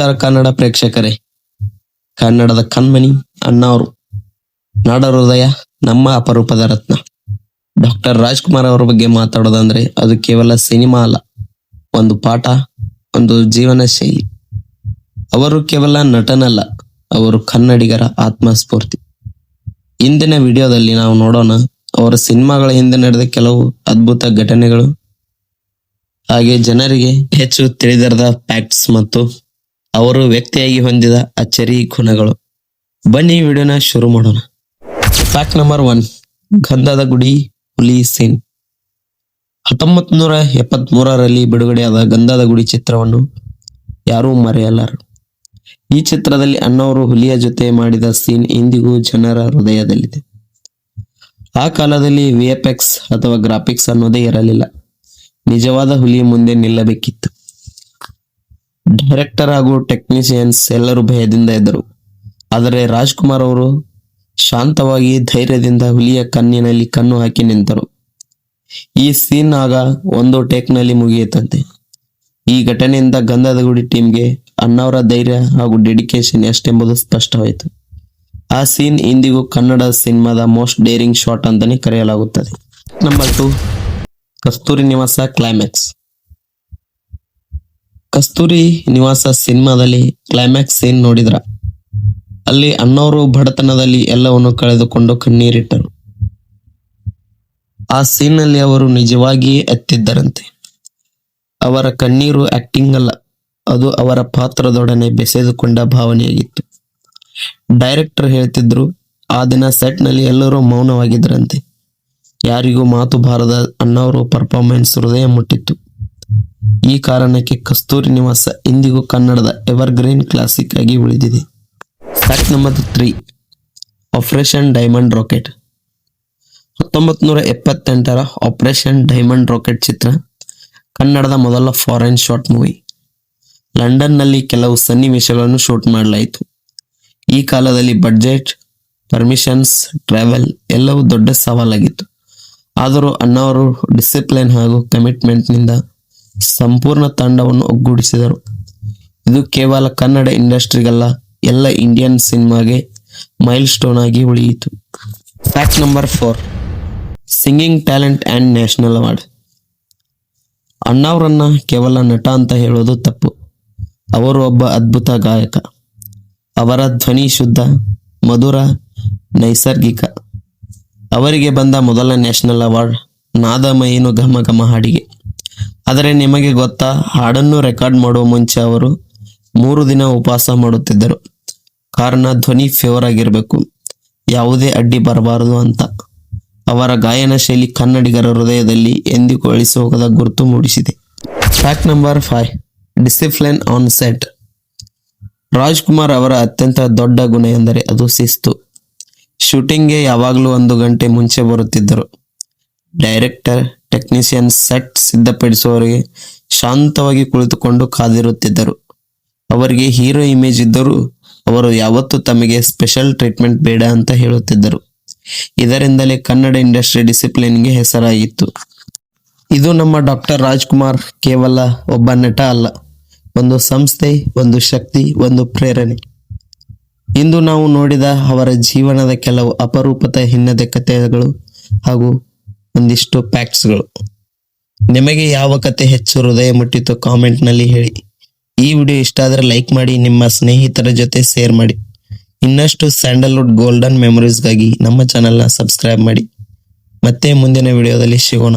ನಮಸ್ಕಾರ ಕನ್ನಡ ಪ್ರೇಕ್ಷಕರೇ. ಕನ್ನಡದ ಕಣ್ಮಣಿ ಅಣ್ಣವರು. ನಾಡ ಹೃದಯ ನಮ್ಮ ಅಪರೂಪದ ರತ್ನ. ಡಾಕ್ಟರ್ ರಾಜ್ಕುಮಾರ್ ಅವರ ಬಗ್ಗೆ ಮಾತಾಡೋದಂದ್ರೆ ಅದು ಕೇವಲ ಸಿನಿಮಾ ಅಲ್ಲ, ಒಂದು ಪಾಠ, ಒಂದು ಜೀವನ ಶೈಲಿ. ಅವರು ಕೇವಲ ನಟನಲ್ಲ, ಅವರು ಕನ್ನಡಿಗರ ಆತ್ಮಸ್ಫೂರ್ತಿ. ಇಂದಿನ ವಿಡಿಯೋದಲ್ಲಿ ನಾವು ನೋಡೋಣ ಅವರ ಸಿನಿಮಾಗಳ ಹಿಂದೆ ನಡೆದ ಕೆಲವು ಅದ್ಭುತ ಘಟನೆಗಳು. ಹಾಗೆ ಜನರಿಗೆ ಹೆಚ್ಚು ತಿಳಿದಿರದ ಫ್ಯಾಕ್ಟ್ಸ್ ಮತ್ತು ಅವರು ವ್ಯಕ್ತಿಯಾಗಿ ಹೊಂದಿದ ಅಚ್ಚರಿ ಗುಣಗಳು ಬನ್ನಿ ವಿಡಿಯೋನ ಶುರು ಮಾಡೋಣ. ಫ್ಯಾಕ್ಟ್ ನಂಬರ್ ಒನ್ ಗಂಧದ ಗುಡಿ, ಹುಲಿ, ಸೀನ್. ಹತ್ತೊಂಬತ್ ನೂರ ಎಪ್ಪತ್ತ್ ಮೂರರಲ್ಲಿ ಬಿಡುಗಡೆಯಾದ ಗಂಧದ ಗುಡಿ ಚಿತ್ರವನ್ನು ಯಾರೂ ಮರೆಯಲಾರರು ಈ ಚಿತ್ರದಲ್ಲಿ ಅಣ್ಣವರು ಹುಲಿಯ ಜೊತೆ ಮಾಡಿದ ಸೀನ್ ಇಂದಿಗೂ ಜನರ ಹೃದಯದಲ್ಲಿದೆ. ಆ ಕಾಲದಲ್ಲಿ ವಿಎಫ್ಎಕ್ಸ್ ಎಕ್ಸ್ ಅಥವಾ ಗ್ರಾಫಿಕ್ಸ್ ಅನ್ನೋದೇ ಇರಲಿಲ್ಲ. ನಿಜವಾದ ಹುಲಿ ಮುಂದೆ ನಿಲ್ಲಬೇಕಿತ್ತು. ಡೈರೆಕ್ಟರ್ ಹಾಗೂ ಟೆಕ್ನಿಷಿಯನ್ಸ್ ಎಲ್ಲರೂ ಭಯದಿಂದ ಇದ್ದರು ಆದರೆ ರಾಜ್ಕುಮಾರ್ ಅವರು ಶಾಂತವಾಗಿ ಧೈರ್ಯದಿಂದ ಹುಲಿಯ ಕಣ್ಣಿನಲ್ಲಿ ಕಣ್ಣು ಹಾಕಿ ನಿಂತರು. ಈ ಸೀನ್ ಆಗ ಒಂದು ಟೇಕ್ನಲ್ಲಿ ಮುಗಿಯುತ್ತಂತೆ ಈ ಘಟನೆಯಿಂದ ಗಂಧದ ಗುಡಿ ಟೀಮ್ಗೆ ಅಣ್ಣವರ ಧೈರ್ಯ ಹಾಗೂ ಡೆಡಿಕೇಶನ್ ಎಷ್ಟೆಂಬುದು ಸ್ಪಷ್ಟವಾಯಿತು. ಆ ಸೀನ್ ಇಂದಿಗೂ ಕನ್ನಡ ಸಿನಿಮಾದ ಮೋಸ್ಟ್ ಡೇರಿಂಗ್ ಶಾಟ್ ಅಂತಾನೆ ಕರೆಯಲಾಗುತ್ತದೆ. ನಂಬರ್ ಟು, ಕಸ್ತೂರಿ ನಿವಾಸ ಕ್ಲೈಮ್ಯಾಕ್ಸ್ ಕಸ್ತೂರಿ ನಿವಾಸ ಸಿನಿಮಾದಲ್ಲಿ ಕ್ಲೈಮ್ಯಾಕ್ಸ್ ಸೀನ್ ನೋಡಿದ್ರ. ಅಲ್ಲಿ ಅಣ್ಣವರು ಬಡತನದಲ್ಲಿ ಎಲ್ಲವನ್ನು ಕಳೆದುಕೊಂಡು ಕಣ್ಣೀರಿಟ್ಟರು. ಆ ಸೀನ್ನಲ್ಲಿ ಅವರು ನಿಜವಾಗಿಯೇ ಎತ್ತಿದ್ದರಂತೆ. ಅವರ ಕಣ್ಣೀರು ಆಕ್ಟಿಂಗ್ ಅಲ್ಲ, ಅದು ಅವರ ಪಾತ್ರದೊಡನೆ ಬೆಸೆದುಕೊಂಡ ಭಾವನೆಯಾಗಿತ್ತು. ಡೈರೆಕ್ಟರ್ ಹೇಳ್ತಿದ್ರು, ಆ ದಿನ ಸೆಟ್ನಲ್ಲಿ ಎಲ್ಲರೂ ಮೌನವಾಗಿದ್ದರಂತೆ. ಯಾರಿಗೂ ಮಾತು ಬಾರದ ಅಣ್ಣವರು ಪರ್ಫಾರ್ಮೆನ್ಸ್ ಹೃದಯ ಮುಟ್ಟಿತ್ತು. ಈ ಕಾರಣಕ್ಕೆ ಕಸ್ತೂರಿ ನಿವಾಸ ಇಂದಿಗೂ ಕನ್ನಡದ ಎವರ್ಗ್ರೀನ್ ಕ್ಲಾಸಿಕ್ ಆಗಿ ಉಳಿದಿದೆ. Fact number three operation diamond racket ಹತ್ತೊಂಬತ್ತು ನೂರ ಎಪ್ಪತ್ತೆಂಟರ ಆಪರೇಷನ್ ಡೈಮಂಡ್ ರಾಕೆಟ್ ಚಿತ್ರ, ಕನ್ನಡದ ಮೊದಲ ಫಾರಿನ್ ಶಾರ್ಟ್ ಮೂವಿ ಲಂಡನ್ನಲ್ಲಿ ಕೆಲವು ಸನ್ನಿವೇಶಗಳನ್ನು ಶೂಟ್ ಮಾಡಲಾಯಿತು. ಈ ಕಾಲದಲ್ಲಿ ಬಡ್ಜೆಟ್ ಪರ್ಮಿಷನ್ಸ್ ಟ್ರಾವೆಲ್ ಎಲ್ಲವೂ ದೊಡ್ಡ ಸವಾಲಾಗಿತ್ತು. ಆದರೂ ಅಣ್ಣವರು ಡಿಸಿಪ್ಲಿನ್ ಹಾಗೂ ಕಮಿಟ್ಮೆಂಟ್ನಿಂದ ಸಂಪೂರ್ಣ ತಂಡವನ್ನು ಒಗ್ಗೂಡಿಸಿದರು. ಇದು ಕೇವಲ ಕನ್ನಡ ಇಂಡಸ್ಟ್ರಿಗಲ್ಲ, ಎಲ್ಲ ಇಂಡಿಯನ್ ಸಿನಿಮಾಗೆ ಮೈಲ್ ಸ್ಟೋನ್ ಆಗಿ ಉಳಿಯಿತು. Fact number four. Singing talent and national award. ಅಣ್ಣಾವ್ರನ್ನ ಕೇವಲ ನಟ ಅಂತ ಹೇಳೋದು ತಪ್ಪು. ಅವರು ಒಬ್ಬ ಅದ್ಭುತ ಗಾಯಕ. ಅವರ ಧ್ವನಿ ಶುದ್ಧ, ಮಧುರ, ನೈಸರ್ಗಿಕ. ಅವರಿಗೆ ಬಂದ ಮೊದಲ ನ್ಯಾಷನಲ್ ಅವಾರ್ಡ್ ನಾದಮಯೇನು ಘಮ ಘಮ ಹಾಡಿಗೆ. ಆದರೆ ನಿಮಗೆ ಗೊತ್ತಾ, ಹಾಡನ್ನು ರೆಕಾರ್ಡ್ ಮಾಡುವ ಮುಂಚೆ ಅವರು ಮೂರು ದಿನ ಉಪವಾಸ ಮಾಡುತ್ತಿದ್ದರು. ಕಾರಣ, ಧ್ವನಿ ಫೇವರ್ ಆಗಿರಬೇಕು. ಯಾವುದೇ ಅಡ್ಡಿ ಬರಬಾರದು ಅಂತ. ಅವರ ಗಾಯನ ಶೈಲಿ ಕನ್ನಡಿಗರ ಹೃದಯದಲ್ಲಿ ಎಂದಿಗೂ ಹೋಗದ ಗುರುತು ಮೂಡಿಸಿದೆ. Fact number five discipline on set Rajkumar ಅವರ ಅತ್ಯಂತ ದೊಡ್ಡ ಗುಣ ಎಂದರೆ ಅದು ಶಿಸ್ತು. ಶೂಟಿಂಗ್ಗೆ ಯಾವಾಗಲೂ ಒಂದು ಗಂಟೆ ಮುಂಚೆ ಬರುತ್ತಿದ್ದರು. ಡೈರೆಕ್ಟರ್, ಟೆಕ್ನಿಷಿಯನ್ ಸೆಟ್ ಸಿದ್ಧಪಡಿಸುವವರಿಗೆ ಶಾಂತವಾಗಿ ಕುಳಿತುಕೊಂಡು ಕಾದಿರುತ್ತಿದ್ದರು. ಅವರಿಗೆ ಹೀರೋ ಇಮೇಜ್ ಇದ್ದರೂ ಅವರು ಯಾವತ್ತೂ ತಮಗೆ ಸ್ಪೆಷಲ್ ಟ್ರೀಟ್ಮೆಂಟ್ ಬೇಡ ಅಂತ ಹೇಳುತ್ತಿದ್ದರು. ಇದರಿಂದಲೇ ಕನ್ನಡ ಇಂಡಸ್ಟ್ರಿ ಡಿಸಿಪ್ಲಿನ್ಗೆ ಹೆಸರಾಗಿತ್ತು ಇದು ನಮ್ಮ ಡಾಕ್ಟರ್ ರಾಜ್ಕುಮಾರ್ ಕೇವಲ ಒಬ್ಬ ನಟ ಅಲ್ಲ, ಒಂದು ಸಂಸ್ಥೆ, ಒಂದು ಶಕ್ತಿ, ಒಂದು ಪ್ರೇರಣೆ. ಇಂದು ನಾವು ನೋಡಿದ ಅವರ ಜೀವನದ ಕೆಲವು ಅಪರೂಪದ ಹಿನ್ನದೆ ಕಥೆಗಳು ಹಾಗೂ ಒಂದಿಷ್ಟು ಫ್ಯಾಕ್ಟ್ಸ್ಗಳು ನಿಮಗೆ ಯಾವ ಕತೆ ಹೆಚ್ಚು ಹೃದಯ ಮುಟ್ಟಿತು ಕಾಮೆಂಟ್ನಲ್ಲಿ ಹೇಳಿ. ಈ ವಿಡಿಯೋ ಇಷ್ಟ ಆದರೆ ಲೈಕ್ ಮಾಡಿ, ನಿಮ್ಮ ಸ್ನೇಹಿತರ ಜೊತೆ ಶೇರ್ ಮಾಡಿ. ಇನ್ನಷ್ಟು ಸ್ಯಾಂಡಲ್ವುಡ್ ಗೋಲ್ಡನ್ ಮೆಮೊರೀಸ್ಗಾಗಿ ನಮ್ಮ ಚಾನಲ್ನ ಸಬ್ಸ್ಕ್ರೈಬ್ ಮಾಡಿ. ಮತ್ತೆ ಮುಂದಿನ ವಿಡಿಯೋದಲ್ಲಿ ಸಿಗೋಣ.